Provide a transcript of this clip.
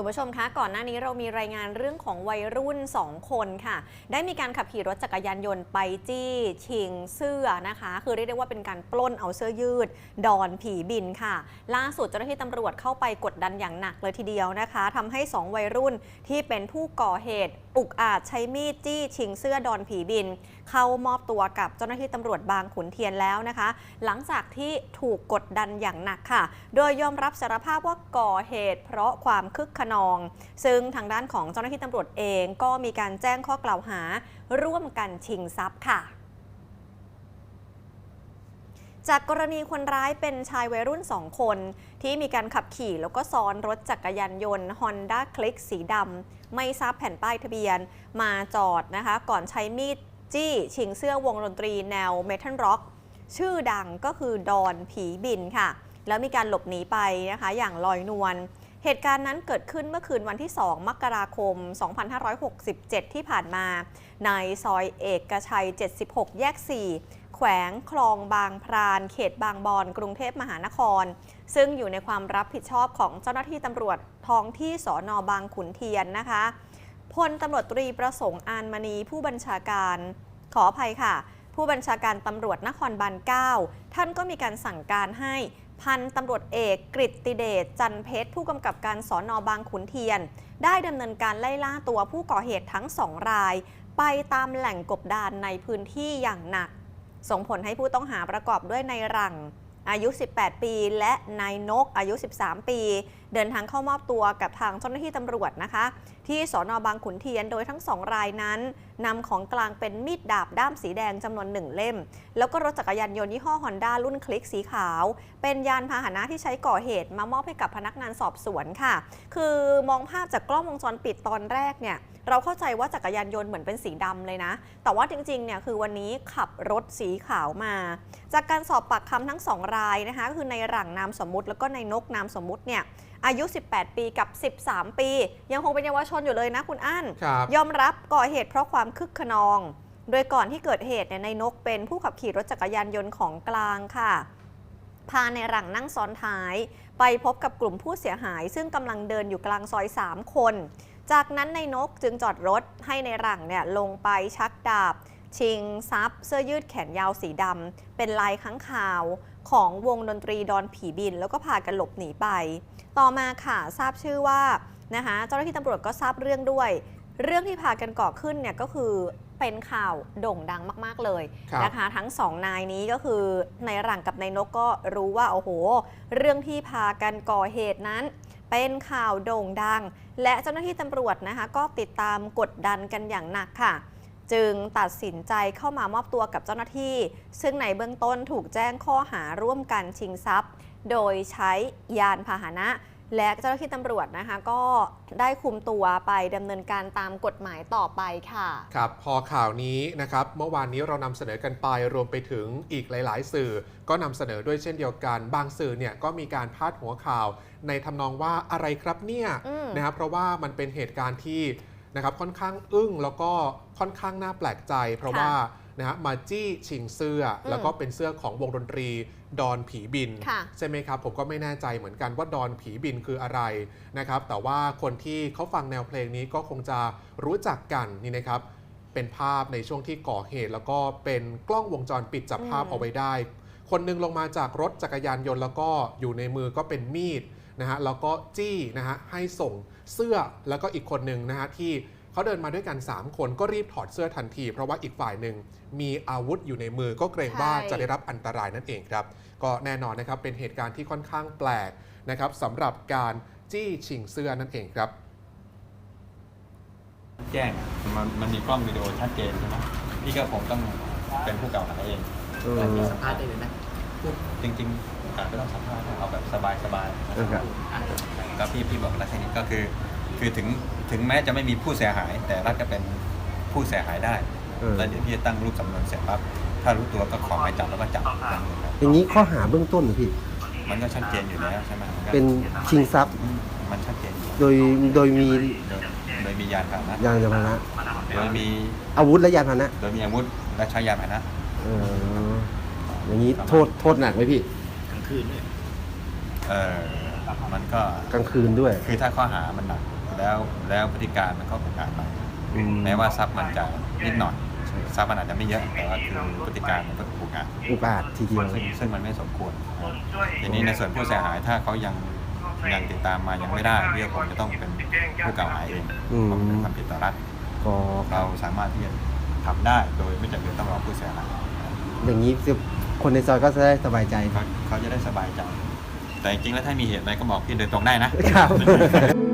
คุณผู้ชมคะก่อนหน้านี้เรามีรายงานเรื่องของวัยรุ่น 2 คนค่ะ ได้มีการขับขี่รถจักรยานยนต์ไปจี้ชิงเสื้อนะคะ คือเรียกได้ว่าเป็นการปล้นเอาเสื้อยืด ดอนผีบินค่ะ ล่าสุดเจ้าหน้าที่ตำรวจเข้าไปกดดันอย่างหนักเลยทีเดียวนะคะทำให้ 2 วัยรุ่นที่เป็นผู้ก่อเหตุ อุกอาจใช้มีดจี้ชิงเสื้อดอนผีบิน เข้ามอบตัวกับเจ้าหน้าที่ตำรวจบางขุนเทียนแล้วนะคะ หลังจากที่ถูกกดดันอย่างหนักค่ะ โดยยอมรับสารภาพว่าก่อเหตุ เพราะความคึกขนอง ซึ่งทางด้านของเจ้าหน้าที่ตำรวจเองก็มีการแจ้งข้อกล่าวหาร่วมกันชิงทรัพย์ค่ะจากกรณีคนร้ายเป็นชายวัยรุ่น 2 คน ที่มีการขับขี่แล้วก็ซ้อนรถจักรยานยนต์ Honda Click สีดำไม่ทราบแผ่นป้ายทะเบียน มาจอดนะคะ ก่อนใช้มีดจี้ชิงเสื้อวงดนตรีแนวเมทัลร็อกชื่อดังก็คือดอนผีบินค่ะ แล้วมีการหลบหนีไปนะคะ อย่างลอยนวล เหตุการณ์นั้นเกิดขึ้นเมื่อคืนวันที่ 2 มกราคม 2567 ที่ผ่านมา ในซอยเอกชัย 76 แยก 4 แขวงคลองบางพราน เขตบางบอน กรุงเทพมหานคร ซึ่งอยู่ในความรับผิดชอบของเจ้าหน้าที่ตำรวจท้องที่สอนอบางขุนเทียนนะคะ พลตำรวจตรีประสงค์อานมณีผู้บัญชาการ ขออภัยค่ะ ผู้บัญชาการตำรวจนครบาล9 ท่านก็มีการสั่งการให้พันตำรวจเอกกฤตติเดชจันเพชร ผู้กำกับการสอนอบางขุนเทียน ได้ดำเนินการไล่ล่าตัวผู้ก่อเหตุทั้งสองราย ไปตามแหล่งกบดานในพื้นที่อย่างหนัก ส่งผลให้ผู้ต้องหาประกอบด้วยนายหลังอายุ 18 ปี และนายนกอายุ 13 ปี เดินทางเข้ามอบตัวกับทางเจ้าหน้าที่ตำรวจนะคะ ที่สอนอบางขุนเทียนโดยทั้งสองรายนั้นนำของกลางเป็นมีดดาบด้ามสีแดงจำนวนหนึ่งเล่ม แล้วก็รถจักรยานยนต์ยี่ห้อฮอนด้ารุ่นคลิกสีขาว เป็นยานพาหนะที่ใช้ก่อเหตุมามอบให้กับพนักงานสอบสวนค่ะ คือมองภาพจากกล้องวงจรปิดตอนแรกเนี่ยเราเข้าใจว่าจักรยานยนต์เหมือนเป็นสีดำเลยนะ แต่ว่าจริงๆ เนี่ยคือวันนี้ขับรถสีขาวมา จากการสอบปากคำทั้งสองรายนะคะก็คือในหลังนามสมมุติแล้วก็ในนกนามสมมุติเนี่ย อายุ 18 ปีกับ 13 ปี ยังคงเป็นเยาวชนอยู่เลยนะคุณอั้นครับยอมรับก่อเหตุเพราะความคึกขนอง โดยก่อนที่เกิดเหตุเนี่ยในนกเป็นผู้ขับขี่รถจักรยานยนต์ของกลางค่ะ พาในหลังนั่งซ้อนท้าย ไปพบกับกลุ่มผู้เสียหาย ซึ่งกำลังเดินอยู่กลางซอย 3 คน จากนั้นในนกจึงจอดรถให้ในหลังเนี่ยลงไปชักดาบชิงทรัพย์เสื้อยืดแขนยาวสีดำเป็นลายค้างคาว ของวงดนตรีดอนผีบิน แล้วก็พากันหลบหนีไป ต่อมาค่ะทราบชื่อว่านะคะเจ้าหน้าที่ตำรวจก็ทราบเรื่องด้วย เรื่องที่พากันก่อขึ้นเนี่ยก็คือเป็นข่าวโด่งดังมาก ๆ เลยครับนะคะทั้งสองนายนี้ก็คือในหลังกับในนกก็รู้ว่าโอ้โห เรื่องที่พากันก่อเหตุนั้น เป็นข่าวโด่งดัง และเจ้าหน้าที่ตำรวจนะคะก็ติดตามกดดันกันอย่างหนักค่ะ จึงตัดสินใจเข้ามามอบตัวกับเจ้าหน้าที่ ซึ่งในเบื้องต้นถูกแจ้งข้อหาร่วมกันชิงทรัพย์ โดยใช้ยานพาหนะ และเจ้าหน้าที่ตำรวจนะคะ ก็ได้คุมตัวไปดำเนินการตามกฎหมายต่อไปค่ะ ครับพอข่าวนี้นะครับ เมื่อวานนี้เรานำเสนอกันไปรวมไปถึงอีกหลาย ๆ สื่อ ก็นำเสนอด้วยเช่นเดียวกัน บางสื่อเนี่ยก็มีการพาดหัวข่าว ในทำนองว่าอะไรครับเนี่ยอืม นะครับเพราะว่ามันเป็นเหตุการณ์ที่ นะครับค่อนข้างอึ้งแล้วก็ค่อนข้างน่าแปลกใจ เพราะว่านะฮะมาจี้ชิงเสื้ออมแล้วก็เป็นเสื้อของวงดนตรีดอนผีบิน ค่ะ ใช่ไหมครับ ผมก็ไม่แน่ใจเหมือนกันว่าดอนผีบินคืออะไรนะครับแต่ว่าคนที่เขาฟังแนวเพลงนี้ก็คงจะรู้จักกันนี่นะครับเป็นภาพในช่วงที่ก่อเหตุ แล้วก็เป็นกล้องวงจรปิดจับภาพอืมเอาไว้ได้ คนหนึงลงมาจากรถจักรยานยนต์แล้วก็อยู่ในมือก็เป็นมีด นะฮะแล้วก็จี้นะฮะให้ส่งเสื้อแล้วก็อีกคนหนึ่งนะฮะที่เขาเดินมาด้วยกัน 3 คนก็รีบถอดเสื้อทันที เพราะว่าอีกฝ่ายหนึ่งมีอาวุธอยู่ในมือก็เกรงว่าใช่จะได้รับอันตรายนั่นเองครับ ก็แน่นอนนะครับเป็นเหตุการณ์ที่ค่อนข้างแปลกนะครับสำหรับการจี้ชิงเสื้อนั่นเองครับ แจ้งอะมันมันมีกล้องวิดีโอชัดเจนใช่ไหมพี่ก็คงต้องเป็นผู้กล่าวหาเองแต่มีอสัมภาษณ์ได้เลยไหมพูดจริงๆอาจไม่ต้องสัมภาษณ์เอาแบบ สบายๆเออครับ ก็พี่พี่บอกแล้วแค่นี้ก็คือ คือถึงถึงแม้จะไม่มีผู้เสียหาย แต่รัฐก็เป็นผู้เสียหายได้เออ แล้วเดี๋ยวพี่จะตั้งรูปสำนวนเสร็จปั๊บถ้ารู้ตัวก็ขอหมายจับแล้วก็จับดำเนินคดีอย่างนี้ข้อหาเบื้องต้นเหรอพี่มันก็ชัดเจนอยู่แล้วใช่ไหมมัก็เป็นชิงทรัพย์อืมมันชัดเจนอยู่โดยโดยมีโดยโดยมียานพาหนะยานพาหนะโดยมีอาวุธและยานพาหนะโดยมีอาวุธและใช้ยานพาหนะ เอออย่างนี้โทษโทษหนักไหมพี่ เออมันก็กลางคืนด้วย คือถ้าข้อหามันหนักแล้วแล้วพฤติการมันก็อุกอาจไปอืมแม้ว่าทรัพย์มันจะนิดหน่อยทรัพย์มันอาจจะไม่เยอะแต่ว่าคือพฤติการมันก็อุกอาจอุกอาจทีเดียว ซึ่งซึ่งมันไม่สมควรทีนี้ในส่วนผู้เสียหายถ้าเขายังยังติดตามมายังไม่ได้เรื่องคงจะต้องเป็นผู้กล่าวหาเองอืม เพราะมันเป็นความผิดต่อรัฐ ก็เราสามารถที่จะทำได้โดยไม่จำเป็นต้องรอผู้เสียหายอย่างนี้คนในซอยก็จะได้สบายใจ เขาเขาจะได้สบายใจ แต่จริงๆแล้วถ้ามีเหตุอะไรก็บอกพี่โดยตรงได้นะครับ